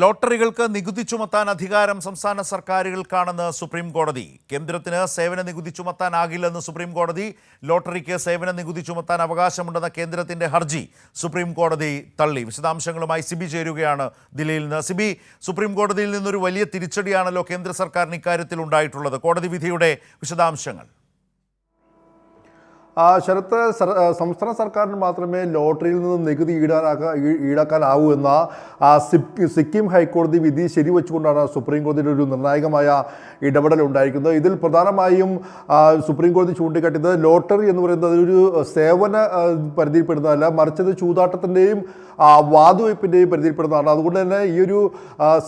ലോട്ടറികൾക്ക് നികുതി ചുമത്താൻ അധികാരം സംസ്ഥാന സർക്കാരുകൾക്കാണെന്ന് സുപ്രീം കോടതി. കേന്ദ്രത്തിന് സേവന നികുതി ചുമത്താനാകില്ലെന്ന് സുപ്രീം കോടതി. ലോട്ടറിക്ക് സേവന നികുതി ചുമത്താൻ അവകാശമുണ്ടെന്ന കേന്ദ്രത്തിന്റെ ഹർജി സുപ്രീം കോടതി തള്ളി. വിശദാംശങ്ങളുമായി സിബി ചേരുകയാണ് ദില്ലിയിൽ നിന്ന്. സിബി സുപ്രീം കോടതിയിൽ നിന്നൊരു വലിയ തിരിച്ചടിയാണല്ലോ കേന്ദ്ര സർക്കാരിന് ഇക്കാര്യത്തിൽ ഉണ്ടായിട്ടുള്ളത്. കോടതി വിധിയുടെ വിശദാംശങ്ങൾ. ശരത്ത് സംസ്ഥാന സർക്കാരിന് മാത്രമേ ലോട്ടറിയിൽ നിന്ന് നികുതി ഈടാനാക്കാ ഈ- ഈടാക്കാനാവൂ എന്ന സിക്കിം ഹൈക്കോടതി വിധി ശരിവെച്ചുകൊണ്ടാണ് സുപ്രീം കോടതിയുടെ ഒരു നിർണായകമായ ഇടപെടൽ ഉണ്ടായിരിക്കുന്നത്. ഇതിൽ പ്രധാനമായും സുപ്രീം കോടതി ചൂണ്ടിക്കാട്ടിയത് ലോട്ടറി എന്ന് പറയുന്നത് ഒരു സേവന പരിധിയിൽപ്പെടുന്നതല്ല മറിച്ച് അത് ചൂതാട്ടത്തിന്റെയും വാതുവയ്പ്പിന്റെയും പരിധിയിൽപ്പെടുന്നതാണ്. അതുകൊണ്ട് തന്നെ ഈ ഒരു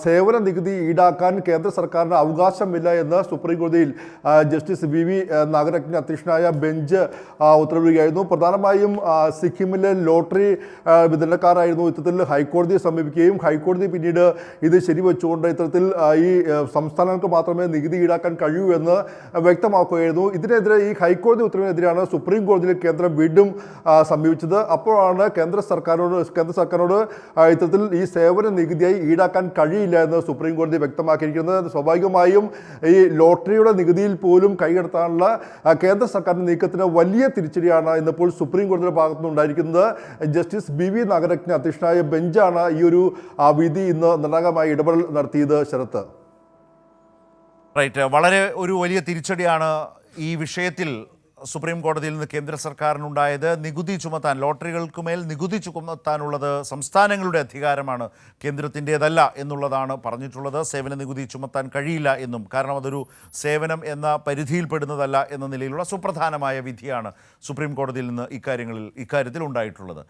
സേവന നികുതി ഈടാക്കാൻ കേന്ദ്ര സർക്കാരിന് അവകാശമില്ല എന്ന് സുപ്രീം കോടതിയിൽ ജസ്റ്റിസ് വി വി നാഗരത്ന അധ്യക്ഷനായ ബെഞ്ച് ഉത്തരവിടുകയായിരുന്നു. പ്രധാനമായും സിക്കിമിലെ ലോട്ടറി വിതരണക്കാരായിരുന്നു. ഇത്തരത്തിൽ ഹൈക്കോടതിയെ സമീപിക്കുകയും ഹൈക്കോടതി പിന്നീട് ഇത് ശരിവെച്ചുകൊണ്ട് ഇത്തരത്തിൽ ഈ സംസ്ഥാനങ്ങൾക്ക് മാത്രമേ നികുതി ഈടാക്കാൻ കഴിയൂ എന്ന് വ്യക്തമാക്കുകയായിരുന്നു. ഇതിനെതിരെ ഈ ഹൈക്കോടതി ഉത്തരവിനെതിരെയാണ് സുപ്രീം കോടതിയിൽ കേന്ദ്രം വീണ്ടും സമീപിച്ചത്. അപ്പോഴാണ് കേന്ദ്ര സർക്കാരോട് കേന്ദ്ര സർക്കാരോട് ഇത്തരത്തിൽ ഈ സേവന നികുതിയായി ഈടാക്കാൻ കഴിയില്ല എന്ന് സുപ്രീം കോടതി വ്യക്തമാക്കിയിരിക്കുന്നത്. സ്വാഭാവികമായും ഈ ലോട്ടറിയുടെ നികുതിയിൽ പോലും കൈകടത്താനുള്ള കേന്ദ്ര സർക്കാരിന്റെ നീക്കത്തിന് വലിയ തിരിച്ചടിയാണ് ഇന്നിപ്പോൾ സുപ്രീം കോടതിയുടെ ഭാഗത്തു നിന്നുണ്ടായിരിക്കുന്നത് ജസ്റ്റിസ് ബി വി നാഗരത്ന അധ്യക്ഷനായ ബെഞ്ചാണ് ഈ ഒരു വിധി ഇന്ന് നിർണായകമായ ഇടപെടൽ നടത്തിയത് ശരത്ത്. റൈറ്റ്. വളരെ ഒരു വലിയ തിരിച്ചടിയാണ് ഈ വിഷയത്തിൽ സുപ്രീം കോടതിയിൽ നിന്ന് കേന്ദ്ര സർക്കാരിനുണ്ടായത് നികുതി ചുമത്താൻ ലോട്ടറികൾക്ക് മേൽ നികുതി ചുമത്താനുള്ളത് സംസ്ഥാനങ്ങളുടെ അധികാരമാണ് കേന്ദ്രത്തിന്റേതല്ല എന്നുള്ളതാണ് പറഞ്ഞിട്ടുള്ളത്. സേവന നികുതി ചുമത്താൻ കഴിയില്ല എന്നും കാരണം അതൊരു സേവനം എന്ന പരിധിയിൽപ്പെടുന്നതല്ല എന്ന നിലയിലുള്ള സുപ്രധാനമായ വിധിയാണ് സുപ്രീം കോടതിയിൽ നിന്ന് ഇക്കാര്യങ്ങളിൽ ഇക്കാര്യത്തിൽ ഉണ്ടായിട്ടുള്ളത്